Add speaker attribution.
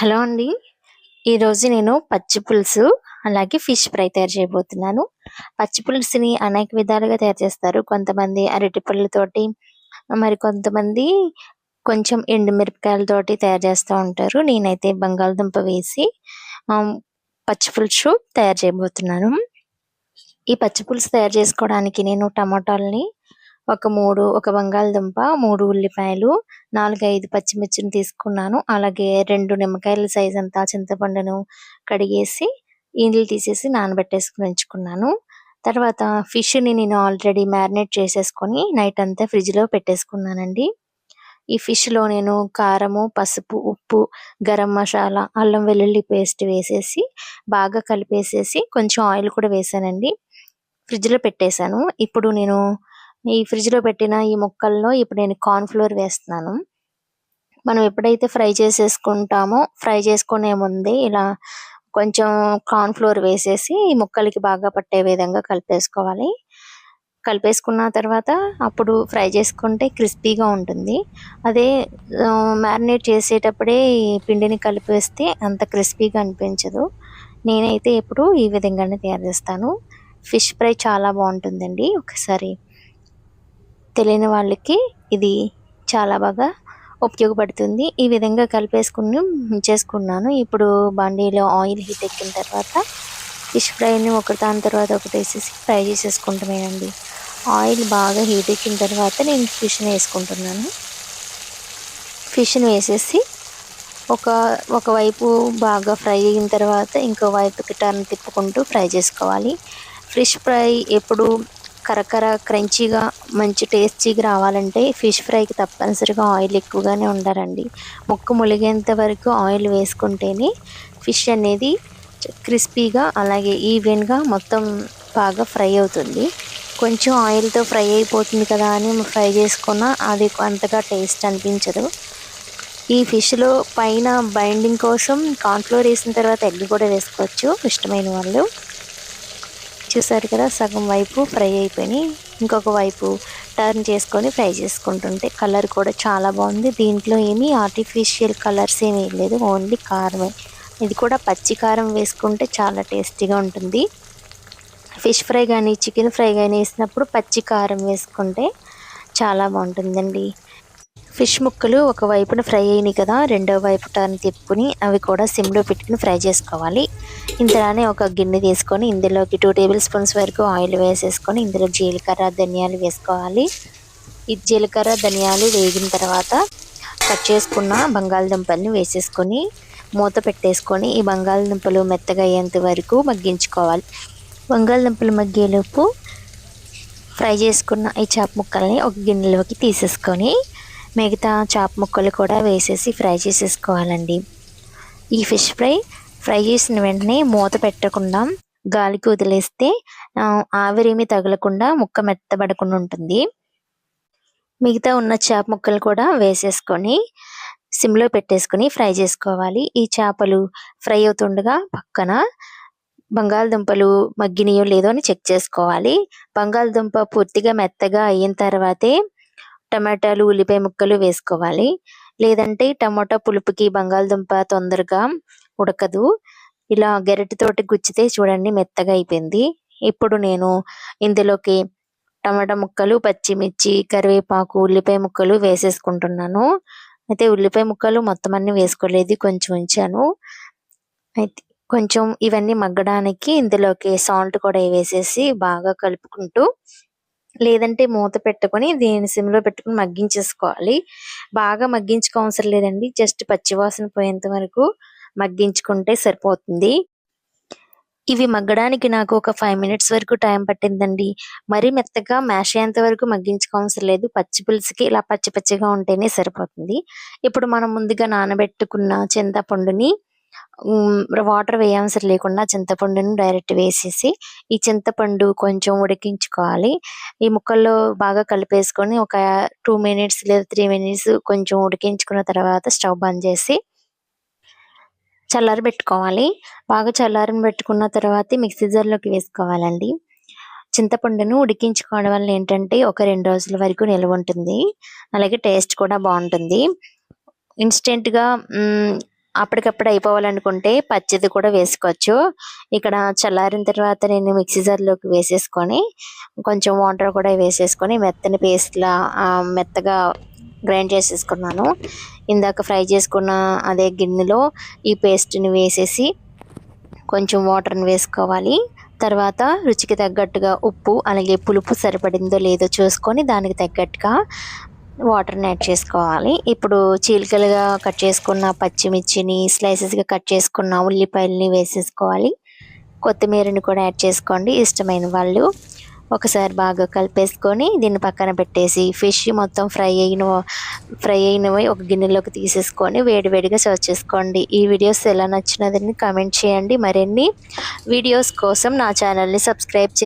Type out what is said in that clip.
Speaker 1: Hello అండి. ఈరోజు నేను పచ్చి పులుసు అలాగే ఫిష్ ఫ్రై తయారు చేయబోతున్నాను. పచ్చి పులుసుని అనేక విధాలుగా తయారు చేస్తారు. కొంతమంది అరటి పళ్ళతోటి మరి కొంతమంది కొంచెం ఎండుమిరపకాయలతోటి తయారు చేస్తూ ఉంటారు. నేనైతే బంగాళదుంప వేసి పచ్చి పులుసు తయారు చేయబోతున్నాను. ఈ పచ్చి పులుసు తయారు చేసుకోవడానికి నేను టమాటాలని ఒక మూడు ఒక బంగాళదుంప మూడు ఉల్లిపాయలు నాలుగు ఐదు పచ్చిమిర్చిని తీసుకున్నాను. అలాగే రెండు నిమ్మకాయల సైజ్ అంతా చింతపండును కడిగేసి ఈనెలు తీసేసి నానబెట్టేసుకుని ఉంచుకున్నాను. తర్వాత ఫిష్ని నేను ఆల్రెడీ మ్యారినేట్ చేసేసుకొని నైట్ అంతా ఫ్రిడ్జ్లో పెట్టేసుకున్నానండి. ఈ ఫిష్లో నేను కారము పసుపు ఉప్పు గరం మసాలా అల్లం వెల్లుల్లి పేస్ట్ వేసేసి బాగా కలిపేసేసి కొంచెం ఆయిల్ కూడా వేసానండి. ఫ్రిడ్జ్లో పెట్టేశాను. ఇప్పుడు నేను ఈ ఫ్రిడ్జ్లో పెట్టిన ఈ ముక్కల్లో ఇప్పుడు నేను కార్న్ ఫ్లోర్ వేస్తున్నాను. మనం ఎప్పుడైతే ఫ్రై చేసేసుకుంటామో ఫ్రై చేసుకునే ముందే ఇలా కొంచెం కార్న్ ఫ్లోర్ వేసేసి ఈ ముక్కలకి బాగా పట్టే విధంగా కలిపేసుకోవాలి. కలిపేసుకున్న తర్వాత అప్పుడు ఫ్రై చేసుకుంటే క్రిస్పీగా ఉంటుంది. అదే మ్యారినేట్ చేసేటప్పుడే ఈ పిండిని కలిపేస్తే అంత క్రిస్పీగా అనిపించదు. నేనైతే ఎప్పుడు ఈ విధంగానే తయారు చేస్తాను. ఫిష్ ఫ్రై చాలా బాగుంటుందండి. ఒకసారి తెలియని వాళ్ళకి ఇది చాలా బాగా ఉపయోగపడుతుంది. ఈ విధంగా కలిపేసుకుని చేసుకున్నాను. ఇప్పుడు బండిలో ఆయిల్ హీట్ ఎక్కిన తర్వాత ఫిష్ ఫ్రైని ఒకటి దాని తర్వాత ఒకటి వేసేసి ఫ్రై చేసేసుకుంటామేనండి. ఆయిల్ బాగా హీట్ ఎక్కిన తర్వాత నేను ఫిష్ని వేసుకుంటున్నాను. ఫిష్ని వేసేసి ఒక ఒకవైపు బాగా ఫ్రై అయిన తర్వాత ఇంకో వైపుకి టర్న్ తిప్పుకుంటూ ఫ్రై చేసుకోవాలి. ఫిష్ ఫ్రై ఎప్పుడు కరకర క్రంచీగా మంచి టేస్టీగా రావాలంటే ఫిష్ ఫ్రైకి తప్పనిసరిగా ఆయిల్ ఎక్కువగానే ఉండాలండి. ముక్క ములిగేంత వరకు ఆయిల్ వేసుకుంటేనే ఫిష్ అనేది క్రిస్పీగా అలాగే ఈవెన్గా మొత్తం బాగా ఫ్రై అవుతుంది. కొంచెం ఆయిల్తో ఫ్రై అయిపోతుంది కదా అని ఫ్రై చేసుకున్న అది అంతగా టేస్ట్ అనిపించదు. ఈ ఫిష్లో పైన బైండింగ్ కోసం కాన్ఫ్లోర్ వేసిన తర్వాత ఎగ్ కూడా వేసుకోవచ్చు ఇష్టమైన వాళ్ళు. చూసారు కదా సగం వైపు ఫ్రై అయిపోయినాయి ఇంకొక వైపు టర్న్ చేసుకొని ఫ్రై చేసుకుంటుంటే కలర్ కూడా చాలా బాగుంది. దీంట్లో ఏమీ ఆర్టిఫిషియల్ కలర్స్ ఏమీ లేదు ఓన్లీ కారమే. ఇది కూడా పచ్చి కారం వేసుకుంటే చాలా టేస్టీగా ఉంటుంది. ఫిష్ ఫ్రై కానీ చికెన్ ఫ్రై కానీ వేసినప్పుడు పచ్చి కారం వేసుకుంటే చాలా బాగుంటుందండి. ఫిష్ ముక్కలు ఒక వైపున ఫ్రై అయినాయి కదా రెండో వైపు టర్న్ తిప్పుకుని అవి కూడా సిమ్లో పెట్టుకుని ఫ్రై చేసుకోవాలి. ఇంతలోనే ఒక గిన్నె తీసుకొని ఇందులోకి టూ టేబుల్ స్పూన్స్ వరకు ఆయిల్ వేసేసుకొని ఇందులో జీలకర్ర ధనియాలు వేసుకోవాలి. ఈ జీలకర్ర ధనియాలు వేగిన తర్వాత కట్ చేసుకున్న బంగాళదుంపల్ని వేసేసుకొని మూత పెట్టేసుకొని ఈ బంగాళదుంపలు మెత్తగా అయ్యేంత వరకు మగ్గించుకోవాలి. బంగాళదుంపలు మగ్గేలోపు ఫ్రై చేసుకున్న ఈ చేప ముక్కల్ని ఒక గిన్నెలోకి తీసేసుకొని మిగతా చేప ముక్కలు కూడా వేసేసి ఫ్రై చేసేసుకోవాలండి. ఈ ఫిష్ ఫ్రై ఫ్రై చేసిన వెంటనే మూత పెట్టకుండా గాలికి వదిలేస్తే ఆవిరేమి ఆవిరేమీ తగలకుండా ముక్క మెత్తబడకుండా ఉంటుంది. మిగతా ఉన్న చేప ముక్కలు కూడా వేసేసుకొని సిమ్లో పెట్టేసుకొని ఫ్రై చేసుకోవాలి. ఈ చేపలు ఫ్రై అవుతుండగా పక్కన బంగాళదుంపలు మగ్గినాయో లేదో అని చెక్ చేసుకోవాలి. బంగాళదుంప పూర్తిగా మెత్తగా అయిన తర్వాతే టమాటాలు ఉల్లిపాయ ముక్కలు వేసుకోవాలి. లేదంటే టమాటా పులుపుకి బంగాళదుంప తొందరగా ఉడకదు. ఇలా గరిటెతోటి గుచ్చితే చూడండి మెత్తగా అయిపోయింది. ఇప్పుడు నేను ఇందులోకి టమాటా ముక్కలు పచ్చిమిర్చి కరివేపాకు ఉల్లిపాయ ముక్కలు వేసేసుకుంటున్నాను. అయితే ఉల్లిపాయ ముక్కలు మొత్తం అన్ని వేసుకోలేదు కొంచెం ఉంచాను. అయితే కొంచెం ఇవన్నీ మగ్గడానికి ఇందులోకి సాల్ట్ కూడా వేసేసి బాగా కలుపుకుంటూ లేదంటే మూత పెట్టుకొని దీని సిమ్లో పెట్టుకొని మగ్గించేసుకోవాలి. బాగా మగ్గించుకో అవసరం లేదండి. జస్ట్ పచ్చివాసన పోయేంత వరకు మగ్గించుకుంటే సరిపోతుంది. ఇవి మగ్గడానికి నాకు ఒక ఫైవ్ మినిట్స్ వరకు టైం పట్టిందండి. మరీ మెత్తగా మ్యాష్ అయ్యేంత వరకు మగ్గించుకోవాల్సిన లేదు. పచ్చి పులుసుకి ఇలా పచ్చి పచ్చిగా ఉంటేనే సరిపోతుంది. ఇప్పుడు మనం ముందుగా నానబెట్టుకున్న చింతపండుని వాటర్ వేయవసరం లేకుండా చింతపండును డైరెక్ట్ వేసేసి ఈ చింతపండు కొంచెం ఉడికించుకోవాలి. ఈ ముక్కల్లో బాగా కలిపేసుకొని ఒక టూ మినిట్స్ లేదా త్రీ మినిట్స్ కొంచెం ఉడికించుకున్న తర్వాత స్టవ్ బంద్ చేసి చల్లారి పెట్టుకోవాలి. బాగా చల్లారిని పెట్టుకున్న తర్వాత మిక్సీ జార్లోకి వేసుకోవాలండి. చింతపండును ఉడికించుకోవడం వల్ల ఏంటంటే ఒక రెండు రోజుల వరకు నిల్వ ఉంటుంది. అలాగే టేస్ట్ కూడా బాగుంటుంది. ఇన్స్టెంట్గా అప్పటికప్పుడు అయిపోవాలనుకుంటే పచ్చిది కూడా వేసుకోవచ్చు. ఇక్కడ చల్లారిన తర్వాత నేను మిక్సీ జార్లోకి వేసేసుకొని కొంచెం వాటర్ కూడా వేసేసుకొని మెత్తని పేస్ట్లా మెత్తగా గ్రైండ్ చేసేసుకున్నాను. ఇందాక ఫ్రై చేసుకున్న అదే గిన్నెలో ఈ పేస్ట్ని వేసేసి కొంచెం వాటర్ని వేసుకోవాలి. తర్వాత రుచికి తగ్గట్టుగా ఉప్పు అలాగే పులుపు సరిపడిందో లేదో చూసుకొని దానికి తగ్గట్టుగా వాటర్ని యాడ్ చేసుకోవాలి. ఇప్పుడు చీలికలుగా కట్ చేసుకున్న పచ్చిమిర్చిని స్లైసెస్గా కట్ చేసుకున్న ఉల్లిపాయలని వేసేసుకోవాలి. కొత్తిమీరని కూడా యాడ్ చేసుకోండి. ఇష్టమైన వాళ్ళు ఒకసారి బాగా కలిపేసుకొని దీన్ని పక్కన పెట్టేసి ఫిష్ మొత్తం ఫ్రై అయిన ఫ్రై అయినవి ఒక గిన్నెలోకి తీసేసుకొని వేడివేడిగా సర్వ్ చేసుకోండి. ఈ వీడియోస్ ఎలా నచ్చినదని కామెంట్ చేయండి. మరిన్ని వీడియోస్ కోసం నా ఛానల్ని సబ్స్క్రైబ్ చే